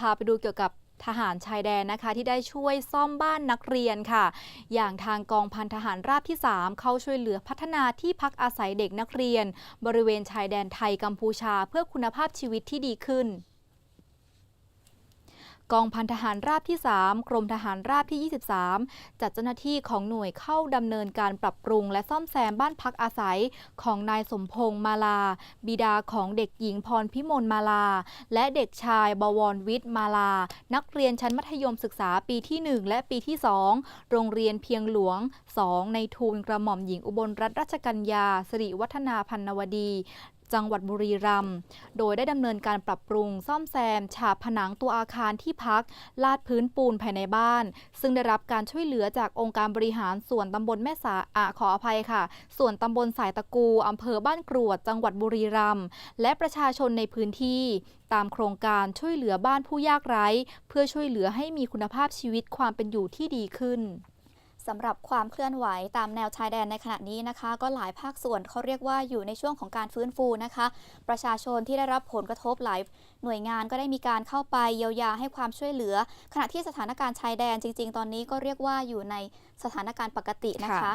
พาไปดูเกี่ยวกับทหารชายแดนนะคะที่ได้ช่วยซ่อมบ้านนักเรียนค่ะ อย่างทางกองพันทหารราบที่ 3 เข้าช่วยเหลือพัฒนาที่พักอาศัยเด็กนักเรียน บริเวณชายแดนไทยกัมพูชาเพื่อคุณภาพชีวิตที่ดีขึ้น กองพันทหารราบที่ 3 กรมทหารราบที่ 23 จัดเจ้าหน้าที่ของหน่วยเข้าดำเนินการปรับปรุง และซ่อมแซมบ้านพักอาศัยของนายสมพงษ์มาลา บิดาของเด็กหญิงพรพิมลมาลา และเด็กชายบวรวิทย์มาลา นักเรียนชั้นมัธยมศึกษาปีที่ 1 และปีที่ 2 โรงเรียนเพียงหลวง 2 ในทูลกระหม่อมหญิงอุบลรัตนราชกัญญาสิริวัฒนาพันนวดี จังหวัดบุรีรัมย์ โดยได้ดำเนินการปรับปรุงซ่อมแซม ฉาบผนังตัวอาคารที่พัก ลาดพื้นปูนภายในบ้าน ซึ่งได้รับการช่วยเหลือจากองค์การบริหารส่วนตำบลแม่สาอะขออภัยค่ะ ส่วนตำบลสายตะกูอำเภอบ้านกรวด จังหวัดบุรีรัมย์ และประชาชนในพื้นที่ตามโครงการช่วยเหลือบ้านผู้ยากไร้ เพื่อช่วยเหลือให้มีคุณภาพชีวิตความเป็นอยู่ที่ดีขึ้น สำหรับความเคลื่อนไหวตามแนวชายแดนในขณะนี้นะคะ ก็หลายภาคส่วนเขาเรียกว่าอยู่ในช่วงของการฟื้นฟูนะคะ ประชาชนที่ได้รับผลกระทบหลายหน่วยงานก็ได้มีการเข้าไปเยียวยาให้ความช่วยเหลือ ขณะที่สถานการณ์ชายแดนจริง ๆ ตอนนี้ก็เรียกว่าอยู่ในสถานการณ์ปกตินะคะ